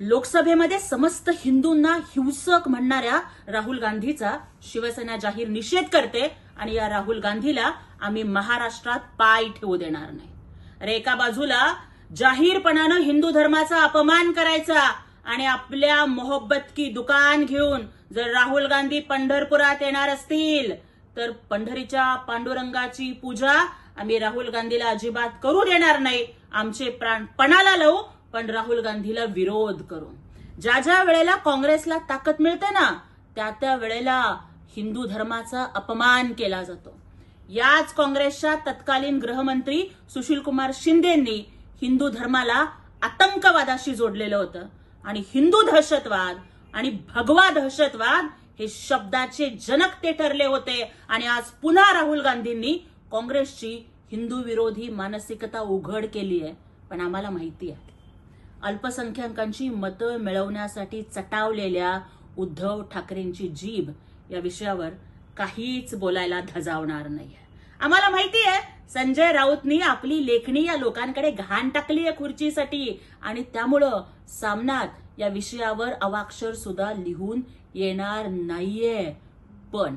लोकसभेमध्ये समस्त हिंदूंना हिंसक म्हणणाऱ्या राहुल गांधीचा शिवसेना जाहीर निषेध करते आणि या राहुल गांधीला आम्ही महाराष्ट्रात पाय ठेवू देणार नाही. अरे एका बाजूला जाहीरपणानं हिंदू धर्माचा अपमान करायचा आणि आपल्या मोहब्बत की दुकान घेऊन जर राहुल गांधी पंढरपुरात येणार असतील तर पंढरीच्या पांडुरंगाची पूजा आम्ही राहुल गांधीला अजिबात करू देणार नाही. आमचे प्राण पणाला लावू पण राहुल गांधीला विरोध करून. ज्या ज्या वेळेला काँग्रेसला ताकद मिळते ना त्या त्या वेळेला हिंदू धर्माचा अपमान केला जातो. याच काँग्रेसच्या तत्कालीन गृहमंत्री सुशील कुमार शिंदेंनी हिंदू धर्माला आतंकवादाशी जोडलेलं होतं. आणि हिंदू दहशतवाद आणि भगवा दहशतवाद हे शब्दाचे जनक ते ठरले होते. आणि आज पुन्हा राहुल गांधींनी काँग्रेसची हिंदू विरोधी मानसिकता उघड केली आहे. पण आम्हाला माहिती आहे. अल्पसंख्याकांची मतं मिळवण्यासाठी चटावलेल्या उद्धव ठाकरेंची जीभ या विषयावर काहीच बोलायला धजावणार नाहीये. आम्हाला माहिती आहे संजय राऊतनी आपली लेखणी या लोकांकडे घाण टाकली आहे खुर्चीसाठी आणि त्यामुळं सामनात या विषयावर अवाक्षर सुद्धा लिहून येणार नाहीये. पण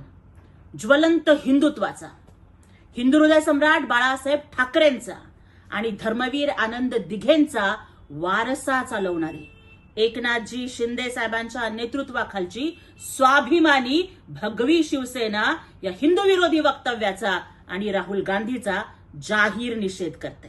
ज्वलंत हिंदुत्वाचा हिंदू हृदय सम्राट बाळासाहेब ठाकरेंचा आणि धर्मवीर आनंद दिघेंचा वारसा चालवणारी एकनाथजी शिंदे साहेबांच्या नेतृत्वाखालची स्वाभिमानी भगवी शिवसेना या हिंदू विरोधी वक्तव्याचा आणि राहुल गांधीचा जाहीर निषेध करते